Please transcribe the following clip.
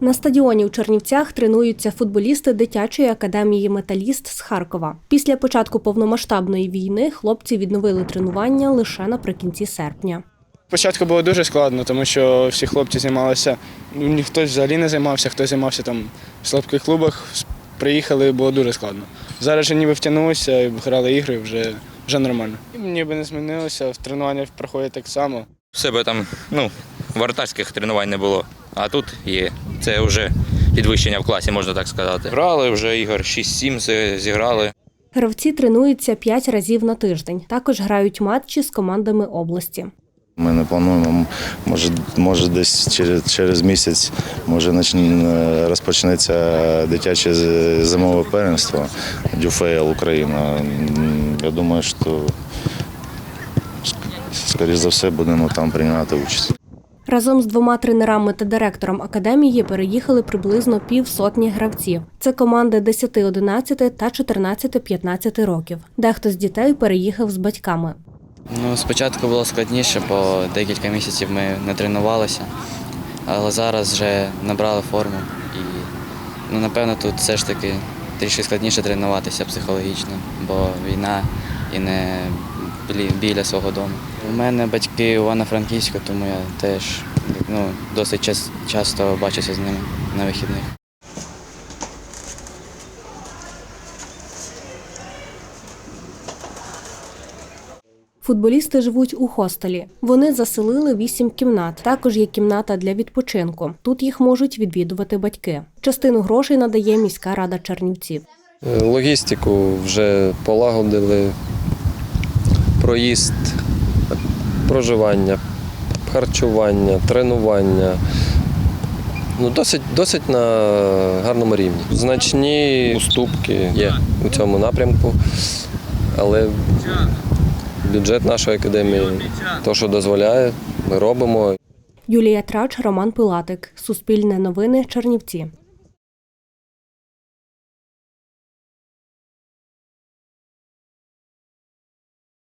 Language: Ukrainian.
На стадіоні у Чернівцях тренуються футболісти дитячої академії Металіст з Харкова. Після початку повномасштабної війни хлопці відновили тренування лише наприкінці серпня. Спочатку було дуже складно, тому що всі хлопці займалися, ну, ні- хтось взагалі не займався, хтось займався там в слабких клубах. Приїхали, було дуже складно. Зараз же ніби втягнулися, і грали ігри, вже, вже нормально. І Ніби не змінилося, в тренування проходять так само. Себе там ну, вратарських тренувань не було, а тут є. Це вже підвищення в класі, можна так сказати. Грали вже ігор 6-7 зіграли. Гравці тренуються 5 разів на тиждень. Також грають матчі з командами області. Ми не плануємо, може, може десь через, через місяць може розпочнеться дитяче зимове первенство Дюфейл Україна. Я думаю, що скоріш за все будемо там приймати участь. Разом з двома тренерами та директором академії переїхали приблизно півсотні гравців. Це команди 10-11 та 14-15 років. Дехто з дітей переїхав з батьками. Ну, спочатку було складніше, бо декілька місяців ми не тренувалися, але зараз вже набрали форму і ну, напевно тут все ж таки трішки складніше тренуватися психологічно, бо війна і не біля свого дому. У мене батьки Івано-Франківська, тому я теж ну, досить час- часто бачуся з ними на вихідних. Футболісти живуть у хостелі. Вони заселили вісім кімнат. Також є кімната для відпочинку. Тут їх можуть відвідувати батьки. Частину грошей надає міська рада Чернівців. Е, Логістику вже полагодили, проїзд, проживання, харчування, тренування. Ну, досить, досить на гарному рівні. Значні уступки є у цьому напрямку, але бюджет нашої академії, то, що дозволяє, ми робимо. Юлія Трач, Роман Пилатик. Суспільне новини Чернівці.